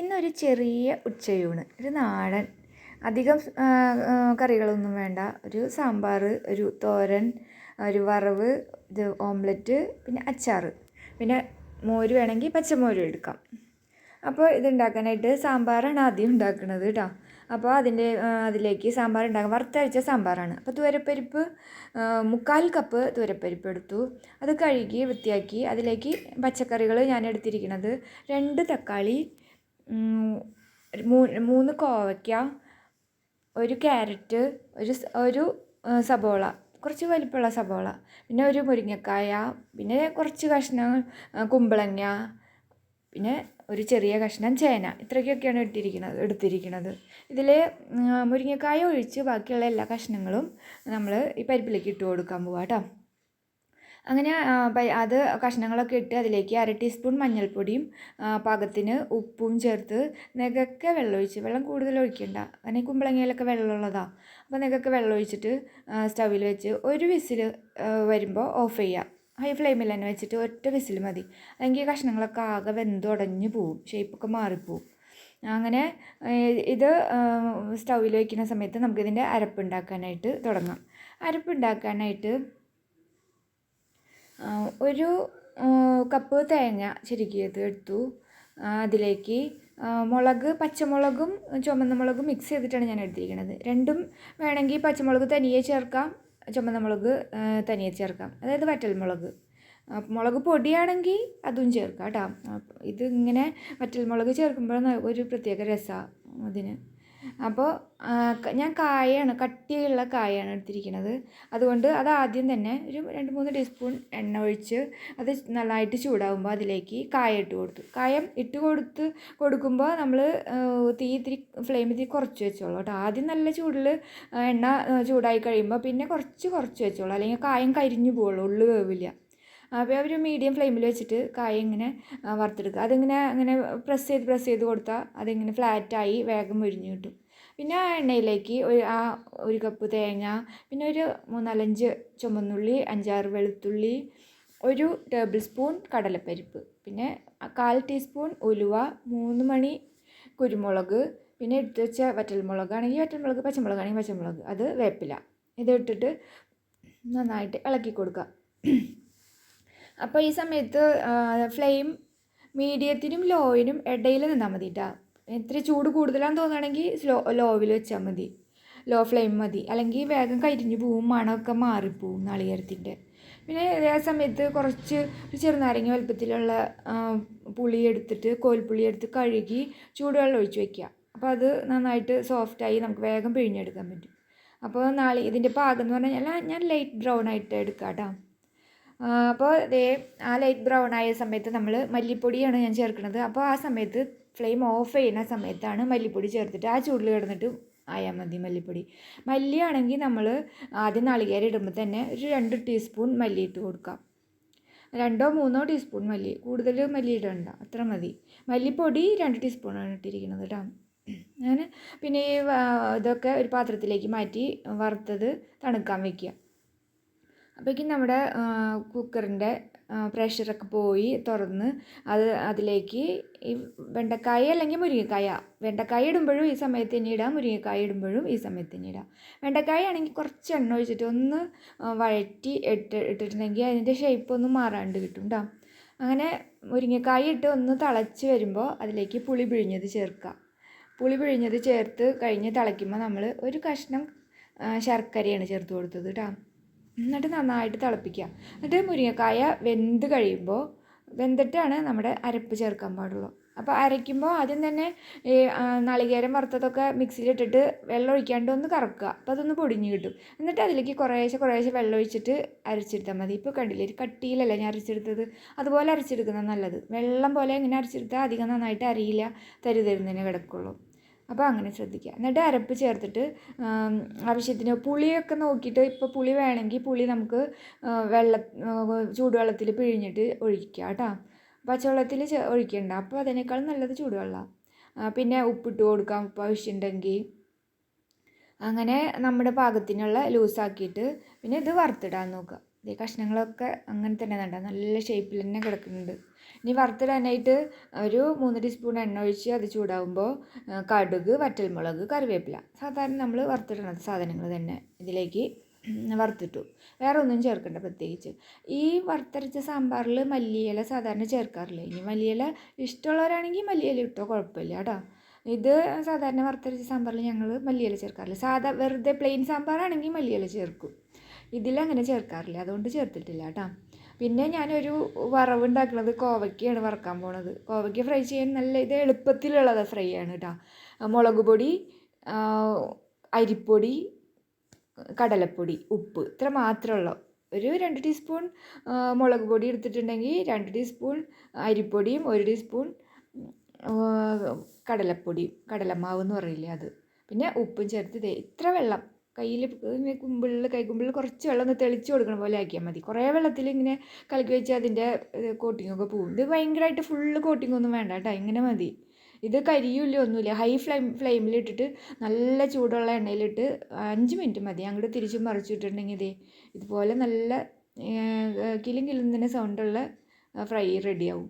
ഇന്നൊരു ചെറിയ ഉച്ചയൂണ്. ഒരു നാടൻ അധികം കറികളൊന്നും വേണ്ട. ഒരു സാമ്പാർ ഒരു തോരൻ ഒരു വറവ് ഇത് ഓംലെറ്റ് പിന്നെ അച്ചാർ പിന്നെ മോര് വേണമെങ്കിൽ പച്ചമോരും എടുക്കാം. അപ്പോൾ ഇതുണ്ടാക്കാനായിട്ട് സാമ്പാറാണ് ആദ്യം ഉണ്ടാക്കുന്നത് കേട്ടോ. അപ്പോൾ അതിന്റെ അതിലേക്ക് സാമ്പാർ ഉണ്ടാക്കാൻ വറുത്തരച്ച സാമ്പാറാണ്. അപ്പോൾ തുവരപ്പരിപ്പ് മുക്കാൽ കപ്പ് തുവരപ്പരിപ്പ് എടുത്തു. അത് കഴുകി വൃത്തിയാക്കി അതിലേക്ക് പച്ചക്കറികൾ ഞാൻ എടുത്തിരിക്കുന്നത് രണ്ട് തക്കാളി മൂന്ന് കോവയ്ക്ക ഒരു ക്യാരറ്റ് ഒരു ഒരു സബോള കുറച്ച് വലിപ്പമുള്ള സബോള പിന്നെ ഒരു മുരിങ്ങക്കായ പിന്നെ കുറച്ച് കഷ്ണം കുമ്പളങ്ങ പിന്നെ ഒരു ചെറിയ കഷ്ണം ചേന ഇത്രയ്ക്കൊക്കെയാണ് ഇട്ടിരിക്കുന്നത് എടുത്തിരിക്കുന്നത് ഇതിൽ മുരിങ്ങക്കായ ഒഴിച്ച് ബാക്കിയുള്ള എല്ലാ കഷ്ണങ്ങളും നമ്മൾ ഈ പരിപ്പിലേക്ക് ഇട്ട് കൊടുക്കാൻ പോവാം കേട്ടോ അങ്ങനെ അത് കഷ്ണങ്ങളൊക്കെ ഇട്ട് അതിലേക്ക് അര ടീസ്പൂൺ മഞ്ഞൾപ്പൊടിയും പാകത്തിന് ഉപ്പും ചേർത്ത് നെകക്കെ വെള്ളമൊഴിച്ച് വെള്ളം കൂടുതൽ ഒഴിക്കണ്ട. അങ്ങനെ കുമ്പളങ്ങയിലൊക്കെ വെള്ളമുള്ളതാണ് അപ്പോൾ നെകക്കെ വെള്ളമൊഴിച്ചിട്ട് സ്റ്റവിൽ വെച്ച് ഒരു വിസിൽ വരുമ്പോൾ ഓഫ് ചെയ്യുക ഹൈ ഫ്ലെയിമിൽ തന്നെ വെച്ചിട്ട് ഒറ്റ വിസിൽ മതി. അല്ലെങ്കിൽ കഷ്ണങ്ങളൊക്കെ ആകെ വെന്തുടഞ്ഞ് പോവും ഷേപ്പൊക്കെ മാറിപ്പോവും. അങ്ങനെ ഇത് സ്റ്റൗവിൽ വയ്ക്കുന്ന സമയത്ത് നമുക്കിതിന്റെ അരപ്പുണ്ടാക്കാനായിട്ട് തുടങ്ങാം. അരപ്പുണ്ടാക്കാനായിട്ട് ഒരു കപ്പ് തേങ്ങ ചെരുക്കിയത് എടുത്തു. അതിലേക്ക് മുളക് പച്ചമുളകും ചുമന്ന മുളകും മിക്സ് ചെയ്തിട്ടാണ് ഞാൻ എടുത്തിരിക്കുന്നത് രണ്ടും വേണമെങ്കിൽ പച്ചമുളക് തനിയെ ചേർക്കാം ചുമന്ന മുളക് തനിയെ ചേർക്കാം. അതായത് വറ്റൽമുളക് മുളക്. പൊടിയാണെങ്കിൽ അതും ചേർക്കാം കേട്ടോ. ഇത് ഇങ്ങനെ വറ്റൽമുളക് ചേർക്കുമ്പോൾ ഒരു പ്രത്യേക രസമാണ് അതിന്. അപ്പോൾ ഞാൻ കായയാണ് കട്ടിയുള്ള കായയാണ് എടുത്തിരിക്കുന്നത്. അതുകൊണ്ട് അത് ആദ്യം തന്നെ ഒരു രണ്ട് മൂന്ന് ടീസ്പൂൺ എണ്ണ ഒഴിച്ച് അത് നന്നായിട്ട് ചൂടാകുമ്പോൾ അതിലേക്ക് കായ ഇട്ട് കൊടുത്തു. കായം ഇട്ട് കൊടുത്ത് കൊടുക്കുമ്പോൾ നമ്മൾ തീ ഇത്തിരി ഫ്ലെയിം ഇത്തിരി കുറച്ച് വെച്ചോളൂ കേട്ടോ. ആദ്യം നല്ല ചൂടിൽ എണ്ണ ചൂടായി കഴിയുമ്പോൾ പിന്നെ കുറച്ച് കുറച്ച് വെച്ചോളൂ. അല്ലെങ്കിൽ കായം കരിഞ്ഞു പോകുള്ളൂ ഉള്ളു വേവില്ല. അപ്പോൾ ഒരു മീഡിയം ഫ്ലെയിമിൽ വെച്ചിട്ട് കായ ഇങ്ങനെ വറുത്തെടുക്കുക. അതിങ്ങനെ അങ്ങനെ പ്രസ് ചെയ്ത് പ്രസ് ചെയ്ത് കൊടുത്താൽ അതിങ്ങനെ ഫ്ലാറ്റായി വേഗം മുരിഞ്ഞു കിട്ടും. പിന്നെ ആ എണ്ണയിലേക്ക് ഒരു ആ ഒരു കപ്പ് തേങ്ങ പിന്നെ ഒരു മൂന്നാലഞ്ച് ചുമന്നുള്ളി അഞ്ചാറ് വെളുത്തുള്ളി ഒരു ടേബിൾ സ്പൂൺ കടലപ്പരിപ്പ് പിന്നെ കാൽ ടീസ്പൂൺ ഉലുവ മൂന്ന് മണി കുരുമുളക് പിന്നെ എടുത്ത് വെച്ച വറ്റൽമുളകാണെങ്കിൽ വറ്റൽമുളക് പച്ചമുളകാണെങ്കിൽ പച്ചമുളക് അത് വേപ്പില. ഇതിട്ടിട്ട് നന്നായിട്ട് ഇളക്കി കൊടുക്കുക. അപ്പോൾ ഈ സമയത്ത് ഫ്ലെയിം മീഡിയത്തിനും ലോയിനും ഇടയിൽ നിന്നാൽ മതി കേട്ടോ ഇത്തിരി ചൂട് കൂടുതലാണെന്ന് തോന്നുകയാണെങ്കിൽ സ്ലോ ലോവിൽ വെച്ചാൽ മതി. ലോ ഫ്ലെയിം മതി. അല്ലെങ്കിൽ വേഗം കരിഞ്ഞു പോവും മണമൊക്കെ മാറിപ്പോവും നാളികേരത്തിന്റെ. പിന്നെ ഇതേ സമയത്ത് കുറച്ച് ചെറുനാരങ്ങ വലുപ്പത്തിലുള്ള പുളി എടുത്തിട്ട് കോൽപ്പുളി എടുത്ത് കഴുകി ചൂടുവെള്ളം ഒഴിച്ച് വയ്ക്കുക അപ്പോൾ അത് നന്നായിട്ട് സോഫ്റ്റായി നമുക്ക് വേഗം പിഴിഞ്ഞെടുക്കാൻ പറ്റും. അപ്പോൾ നാളെ ഇതിന്റെ പാകം എന്ന് പറഞ്ഞാൽ ഞാൻ ലൈറ്റ് ബ്രൗൺ ആയിട്ട് എടുക്കാം കേട്ടോ അപ്പോൾ ദേ ആ ലൈറ്റ് ബ്രൗൺ ആയ സമയത്ത് നമ്മൾ മല്ലിപ്പൊടിയാണ് ഞാൻ ചേർക്കുന്നത്. അപ്പോൾ ആ സമയത്ത് ഫ്ലെയിം ഓഫ് ചെയ്യുന്ന സമയത്താണ് മല്ലിപ്പൊടി ചേർത്തിട്ട് ആ ചൂടിൽ കിടന്നിട്ട് ആയാൽ മതി മല്ലിപ്പൊടി. മല്ലിയാണെങ്കിൽ നമ്മൾ ആദ്യം നാളികേരം ഇടുമ്പോൾ തന്നെ ഒരു രണ്ട് ടീസ്പൂൺ മല്ലി ഇട്ട് കൊടുക്കാം. രണ്ടോ മൂന്നോ ടീസ്പൂൺ മല്ലി. കൂടുതൽ മല്ലി ഇടണ്ട. അത്ര മതി. മല്ലിപ്പൊടി രണ്ട് ടീസ്പൂണാണ് ഇട്ടിരിക്കുന്നത് കേട്ടോ ഞാൻ പിന്നെ ഈ ഇതൊക്കെ ഒരു പാത്രത്തിലേക്ക് മാറ്റി വറുത്തത് തണുക്കാൻ വയ്ക്കുക അപ്പോഴേക്കും നമ്മുടെ കുക്കറിന്റെ പ്രഷറൊക്കെ പോയി തുറന്ന് അത് അതിലേക്ക് ഈ വെണ്ടക്കായ അല്ലെങ്കിൽ മുരിങ്ങക്കായ വെണ്ടക്കായ ഇടുമ്പോഴും ഈ സമയത്ത് തന്നെ ഇടാം മുരിങ്ങക്കായ ഇടുമ്പോഴും ഈ സമയത്ത് തന്നെ ഇടാം. വെണ്ടക്കായ ആണെങ്കിൽ കുറച്ച് എണ്ണ ഒഴിച്ചിട്ട് ഒന്ന് വഴറ്റി ഇട്ട് ഇട്ടിട്ടുണ്ടെങ്കിൽ അതിന്റെ ഷേപ്പ് ഒന്ന് മാറാണ്ട് കിട്ടും കേട്ടോ അങ്ങനെ മുരിങ്ങക്കായ ഇട്ട് ഒന്ന് തിളച്ച് വരുമ്പോൾ അതിലേക്ക് പുളി പിഴിഞ്ഞത് ചേർക്കുക. പുളി പിഴിഞ്ഞത് ചേർത്ത് കഴിഞ്ഞ് തിളയ്ക്കുമ്പോൾ നമ്മൾ ഒരു കഷ്ണം ശർക്കരയാണ് ചേർത്ത് കൊടുത്തത് കേട്ടോ എന്നിട്ട് നന്നായിട്ട് തിളപ്പിക്കുക. എന്നിട്ട് മുരിങ്ങക്കായ വെന്ത് കഴിയുമ്പോൾ വെന്തിട്ടാണ് നമ്മുടെ അരപ്പ് ചേർക്കാൻ പാടുള്ളൂ. അപ്പോൾ അരയ്ക്കുമ്പോൾ ആദ്യം തന്നെ ഈ നാളികേരം വറുത്തതൊക്കെ മിക്സിയിലിട്ടിട്ട് വെള്ളം ഒഴിക്കാണ്ട് ഒന്ന് കറക്കുക. അപ്പോൾ അതൊന്ന് പൊടിഞ്ഞ് കിട്ടും. എന്നിട്ട് അതിലേക്ക് കുറേശ്ശെ കുറേശ്ശെ വെള്ളം ഒഴിച്ചിട്ട് അരച്ചെടുത്താൽ മതി. ഇപ്പോൾ കണ്ടില്ലേ കട്ടിയിലല്ല ഞാൻ അരച്ചെടുത്തത്? അതുപോലെ അരച്ചെടുക്കുന്നത് നല്ലത്. വെള്ളം പോലെ ഇങ്ങനെ അരച്ചെടുത്താൽ അധികം നന്നായിട്ട് അരിയില്ല തരുതരുന്നതിനെ കിടക്കുള്ളൂ. അപ്പോൾ അങ്ങനെ ശ്രദ്ധിക്കുക എന്നിട്ട് അരപ്പ് ചേർത്തിട്ട് ആവശ്യത്തിന് പുളിയൊക്കെ നോക്കിയിട്ട് ഇപ്പോൾ പുളി വേണമെങ്കിൽ പുളി നമുക്ക് വെള്ള ചൂടുവെള്ളത്തിൽ പിഴിഞ്ഞിട്ട് ഒഴിക്കുക കേട്ടോ പച്ചവെള്ളത്തിൽ ഒഴിക്കണ്ട. അപ്പോൾ അതിനേക്കാൾ നല്ലത് ചൂടുവെള്ളമാണ് പിന്നെ ഉപ്പിട്ട് കൊടുക്കാം ഉപ്പ് ആവശ്യമുണ്ടെങ്കിൽ അങ്ങനെ നമ്മുടെ പാകത്തിനുള്ള ലൂസാക്കിയിട്ട് പിന്നെ ഇത് വറുത്തിടാൻ നോക്കുക ഈ കഷ്ണങ്ങളൊക്കെ അങ്ങനെ തന്നെ വേണ്ട നല്ല ഷേപ്പിൽ തന്നെ കിടക്കുന്നുണ്ട്. ഇനി വറുത്തിടാനായിട്ട് ഒരു മൂന്ന് ടീസ്പൂൺ എണ്ണ ഒഴിച്ച് അത് ചൂടാകുമ്പോൾ കടുക് വറ്റൽമുളക് കറിവേപ്പില സാധാരണ നമ്മൾ വറുത്തിടുന്ന സാധനങ്ങൾ തന്നെ ഇതിലേക്ക് വറുത്തിട്ടു. വേറെ ഒന്നും ചേർക്കണ്ട പ്രത്യേകിച്ച്. ഈ വറുത്തരച്ച സാമ്പാറിൽ മല്ലിയില സാധാരണ ചേർക്കാറില്ല? ഇനി മല്ലിയില ഇഷ്ടമുള്ളവരാണെങ്കിൽ മല്ലിയില ഇട്ടോ? കുഴപ്പമില്ല കേട്ടോ. ഇത് സാധാരണ വറുത്തരച്ച സാമ്പാറിൽ ഞങ്ങൾ മല്ലിയില ചേർക്കാറില്ല? സാധാ വെറുതെ പ്ലെയിൻ സാമ്പാറാണെങ്കിൽ മല്ലിയില ചേർക്കും. ഇതിലങ്ങനെ ചേർക്കാറില്ല. അതുകൊണ്ട് ചേർത്തിട്ടില്ല കേട്ടോ. പിന്നെ ഞാനൊരു വറവ് ഉണ്ടാക്കുന്നത് കോവയ്ക്കാണ് വറക്കാൻ പോണത്. കോവയ്ക്ക ഫ്രൈ ചെയ്യാൻ നല്ല ഇത് എളുപ്പത്തിലുള്ളത് ഫ്രൈ ആണ് കേട്ടോ മുളക് പൊടി അരിപ്പൊടി കടലപ്പൊടി ഉപ്പ് ഇത്ര മാത്രമുള്ളൂ ഒരു രണ്ട് ടീസ്പൂൺ മുളക് പൊടി എടുത്തിട്ടുണ്ടെങ്കിൽ രണ്ട് ടീസ്പൂൺ അരിപ്പൊടിയും ഒരു ടീസ്പൂൺ കടലപ്പൊടിയും കടലമാവ് എന്ന് പറയില്ലേ അത്. പിന്നെ ഉപ്പും ചേർത്ത് ഇത്ര വെള്ളം കയ്യിൽ കുമ്പിളിൽ കൈകുമ്പിളിൽ കുറച്ച് വെള്ളം ഒന്ന് തെളിച്ച് കൊടുക്കണ പോലെ ആക്കിയാൽ മതി. കുറേ വെള്ളത്തിൽ ഇങ്ങനെ കലക്കി വെച്ച് അതിന്റെ കോട്ടിങ്ങൊക്കെ പോകും ഇത് ഭയങ്കരമായിട്ട് ഫുള്ള് കോട്ടിംഗ് ഒന്നും വേണ്ട കേട്ടോ. ഇങ്ങനെ മതി. ഇത് കരിയില്ല ഒന്നുമില്ല ഹൈ ഫ്ലെയിം ഫ്ലെയിമിലിട്ടിട്ട് നല്ല ചൂടുള്ള എണ്ണയിലിട്ട് അഞ്ച് മിനിറ്റ് മതി. അങ്ങോട്ട് തിരിച്ചും മറിച്ചിട്ടുണ്ടെങ്കിൽ ഇതേ ഇതുപോലെ നല്ല കിലും കിലും തന്നെ സൗണ്ടുള്ള ഫ്രൈ റെഡിയാവും